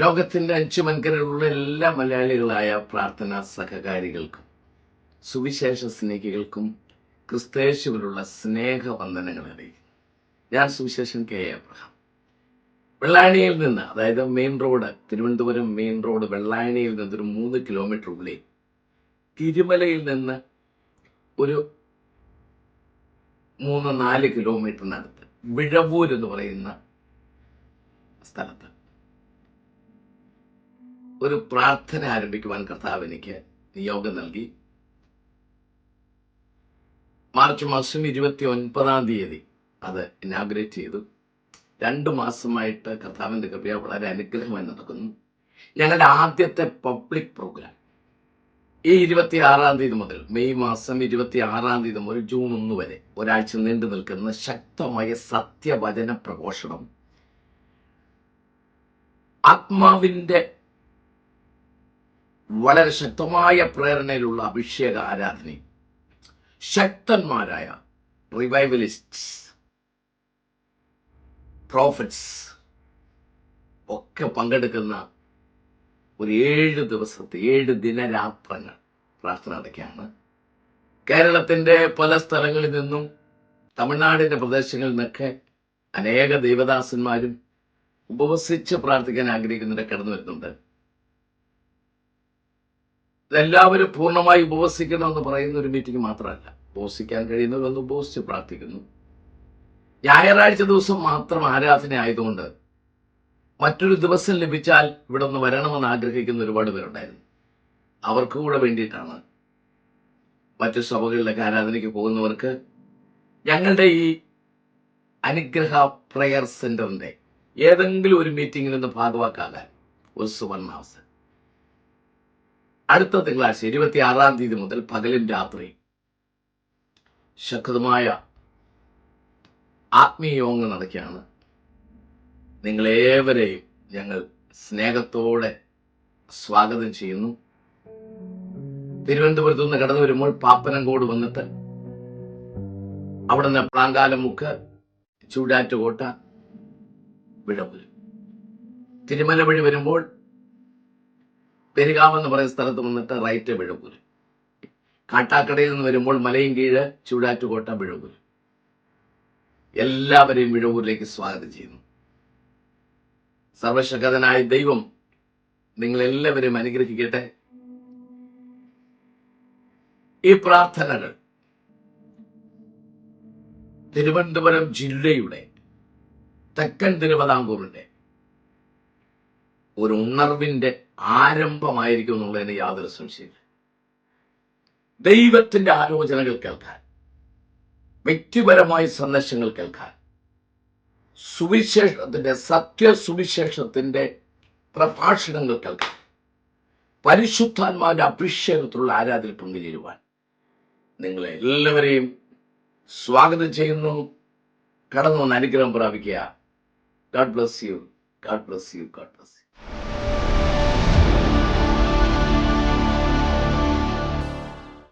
ലോകത്തിന്റെ അഞ്ച് മൻകരയിലുള്ള എല്ലാ മലയാളികളായ പ്രാർത്ഥനാ സഹകാരികൾക്കും സുവിശേഷ സ്നേഹികൾക്കും ക്രിസ്തേശുവിലുള്ള സ്നേഹവന്ദനങ്ങൾ അറിയിക്കും ഞാൻ സുവിശേഷൻ കെ അബ്രഹാം. വെള്ളായണിയിൽ നിന്ന് അതായത് main road Thiruvananthapuram main road വെള്ളായണിയിൽ നിന്ന് ഒരു മൂന്ന് കിലോമീറ്റർ ഉള്ളിൽ തിരുമലയിൽ നിന്ന് ഒരു മൂന്ന് നാല് കിലോമീറ്ററിനടുത്ത് വിഴവൂർ എന്ന് പറയുന്ന സ്ഥലത്ത് ഒരു പ്രാർത്ഥന ആരംഭിക്കുവാൻ കർത്താവ് എനിക്ക് നിയോഗം നൽകി. മാർച്ച് മാസം ഇരുപത്തി ഒൻപതാം തീയതി അത് ഇനാഗ്രേറ്റ് ചെയ്തു. രണ്ടു മാസമായിട്ട് കർത്താവിന്റെ കൃപ വളരെ അനുഗ്രഹമായി നടക്കുന്നു. ഞങ്ങളുടെ ആദ്യത്തെ പബ്ലിക് പ്രോഗ്രാം ഈ ഇരുപത്തി ആറാം തീയതി മുതൽ മെയ് മാസം ഇരുപത്തി ആറാം തീയതി മുതൽ ജൂൺ ഒന്ന് വരെ ഒരാഴ്ച നീണ്ടു നിൽക്കുന്ന ശക്തമായ സത്യവചന പ്രഘോഷണം. ആത്മാവിന്റെ വളരെ ശക്തമായ പ്രേരണയിലുള്ള അഭിഷേക ആരാധനയും ശക്തന്മാരായ റിവൈവലിസ്റ്റ്സ് പ്രോഫിറ്റ്സ് ഒക്കെ പങ്കെടുക്കുന്ന ഒരു ഏഴ് ദിവസത്തെ ഏഴ് ദിനരാത്രങ്ങൾ പ്രാർത്ഥന നടക്കുകയാണ്. കേരളത്തിന്റെ പല സ്ഥലങ്ങളിൽ നിന്നും തമിഴ്നാടിന്റെ പ്രദേശങ്ങളിൽ നിന്നൊക്കെ അനേക ദേവദാസന്മാരും ഉപവസിച്ച് പ്രാർത്ഥിക്കാൻ ആഗ്രഹിക്കുന്നവരെ കടന്നു വരുന്നുണ്ട്. ഇതെല്ലാവരും പൂർണമായി ഉപവസിക്കണമെന്ന് പറയുന്ന ഒരു മീറ്റിംഗ് മാത്രമല്ല. ഉപവസിക്കാൻ കഴിയുന്നവരൊന്ന് ഉപവസിച്ച് പ്രാർത്ഥിക്കുന്നു. ഞായറാഴ്ച ദിവസം മാത്രം ആരാധന ആയതുകൊണ്ട് മറ്റൊരു ദിവസം ലഭിച്ചാൽ ഇവിടെ ഒന്ന് വരണമെന്ന് ആഗ്രഹിക്കുന്ന ഒരുപാട് പേരുണ്ടായിരുന്നു. അവർക്ക് കൂടെ വേണ്ടിയിട്ടാണ് മറ്റു സഭകളിലൊക്കെ ആരാധനയ്ക്ക് പോകുന്നവർക്ക് ഞങ്ങളുടെ ഈ അനുഗ്രഹ പ്രയർ സെന്ററിന്റെ ഏതെങ്കിലും ഒരു മീറ്റിംഗിൽ നിന്ന് ഭാഗവാക്കാകാൻ ഒരു സുവർണാവസരം അടുത്ത തിങ്കളാഴ്ച ഇരുപത്തി ആറാം തീയതി മുതൽ പകലും രാത്രി ശക്തമായ ആത്മീയ യോഗങ്ങൾ നടക്കുകയാണ്. നിങ്ങളേവരെയും ഞങ്ങൾ സ്നേഹത്തോടെ സ്വാഗതം ചെയ്യുന്നു. തിരുവനന്തപുരത്തു നിന്ന് കടന്നു വരുമ്പോൾ പാപ്പനങ്കോട് വന്നിട്ട് അവിടെ നിന്ന് പ്ലാങ്കാലമുക്ക് ചൂടാറ്റുകോട്ട വിഴപുരം തിരുമല വഴി വരുമ്പോൾ പെരുകാവ് എന്ന് പറയുന്ന സ്ഥലത്ത് വന്നിട്ട് റൈറ്റ് പിഴപ്പൂര് കാട്ടാക്കടയിൽ നിന്ന് വരുമ്പോൾ മലയും കീഴ് ചൂടാറ്റുകോട്ട പിഴപ്പൂര് എല്ലാവരെയും വിഴവൂരിലേക്ക് സ്വാഗതം ചെയ്യുന്നു. സർവശക്തനായ ദൈവം നിങ്ങളെല്ലാവരെയും അനുഗ്രഹിക്കട്ടെ. ഈ പ്രാർത്ഥനകൾ തിരുവനന്തപുരം ജില്ലയുടെ തെക്കൻ തിരുവിതാംകൂറിന്റെ ഒരു ഉണർവിന്റെ ആരംഭമായിരിക്കും എന്നുള്ളതിന് യാതൊരു സംശയമില്ല ദൈവത്തിന്റെ ആലോചനകൾ കേൾക്കാൻ വ്യക്തിപരമായ സന്ദേശങ്ങൾ കേൾക്കാൻ സുവിശേഷത്തിന്റെ സത്യ സുവിശേഷത്തിന്റെ പ്രഭാഷണങ്ങൾ കേൾക്കാൻ പരിശുദ്ധാത്മാവിന്റെ അഭിഷേകത്തിലുള്ള ആരാധന പങ്കുചേരുവാൻ നിങ്ങളെ എല്ലാവരെയും സ്വാഗതം ചെയ്യുന്നു. കടന്നു വന്ന് അനുഗ്രഹം പ്രാപിക്കുക. God bless you God bless you God bless you